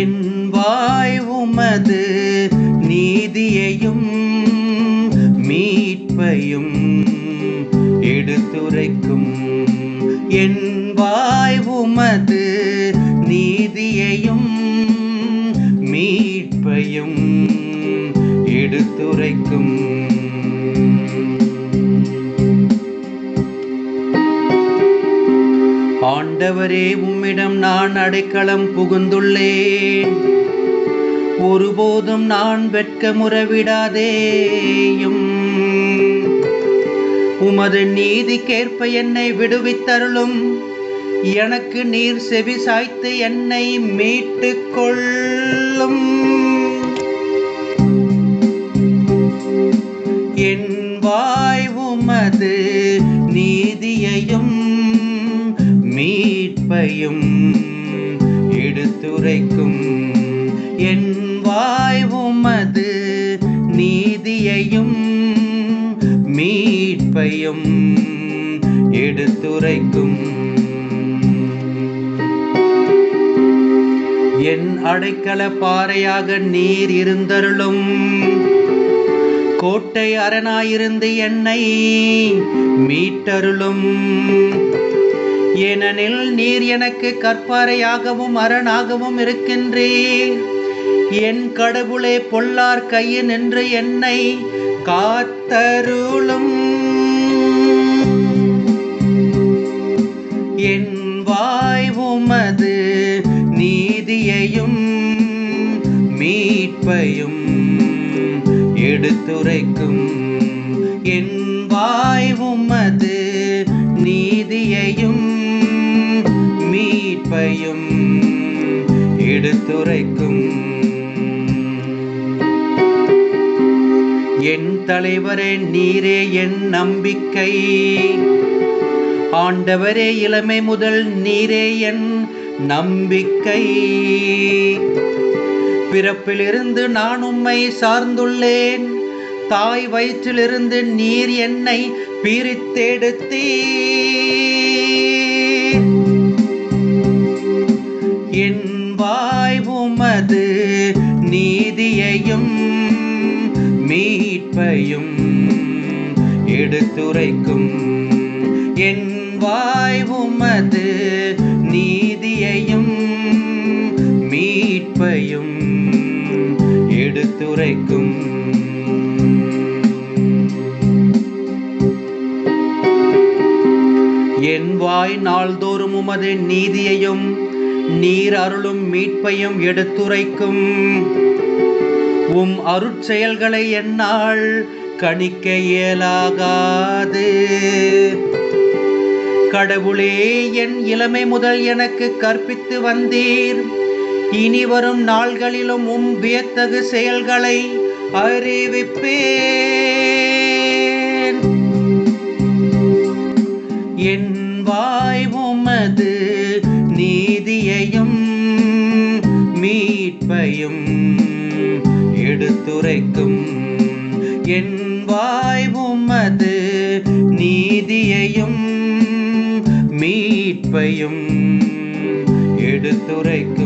என் வாய் உமது நீதியையும் மீட்பையும் எடுத்துரைக்கும். என் வாய் உமது நீதியையும் மீட்பையும் எடுத்துரைக்கும். ஆண்டவரே உம்மிடம் நான் அடைக்கலம் புகுந்துள்ளேன். ஒருபோதும் நான் வெட்கமுறவிடாதேயும் உமது நீதிக்கேற்ப என்னை விடுவித்தருளும். எனக்கு நீர் செவி சாய்த்து என்னை மீட்டு கொள்ளும் என் வாய் உமது நீதியையும் மீட்பையும் எடுத்துரைக்கும். என் வாய் உமது நீதியையும் மீட்பையும் எடுத்துரைக்கும். என் அடைக்கல பாறையாக நீர் இருந்தருளும். கோட்டை அரணாயிருந்து என்னை மீட்டருளும். ஏனெனில் நீர் எனக்கு கற்பாறையாகவும் அரணாகவும் இருக்கின்றீர். என் கடவுளே பொல்லார் கையில் நின்று என்னை காத்தருளும். என் வாய் உமது நீதியையும் மீட்பையும் எடுத்துரைக்கும். என் வாய் உமது அனைத்தையும் எடுத்துரைக்கும். என் தலைவரே நீரே என் நம்பிக்கை. ஆண்டவரே இளமை முதல் நீரே என் நம்பிக்கை. பிறப்பிலிருந்து நான் உம்மை சார்ந்துள்ளேன். தாய் வயிற்றிலிருந்து நீர் என்னை பிரித்தெடுத்தீர். மீட்பையும் எடுத்துரைக்கும். என் வாய் உமது நீதியையும் மீட்பையும் எடுத்துரைக்கும். என் வாய் நாள்தோறும் உமது நீதியையும் நீர் அருளும் மீட்பையும் எடுத்துரைக்கும். உம் அருட்செயல்களை என்னால் கணிக்க இயலாகாது. கடவுளே என் இளமை முதல் எனக்கு கற்பித்து வந்தீர். இனி வரும் நாள்களிலும் உம் வியத்தகு செயல்களை அறிவிப்பேன். என் வாய் உமது நீதியையும் மீட்பையும் எடுத்துரைக்கும் என் வாய் உமது நீதியையும் மீட்பையும் எடுத்துரைக்கும்.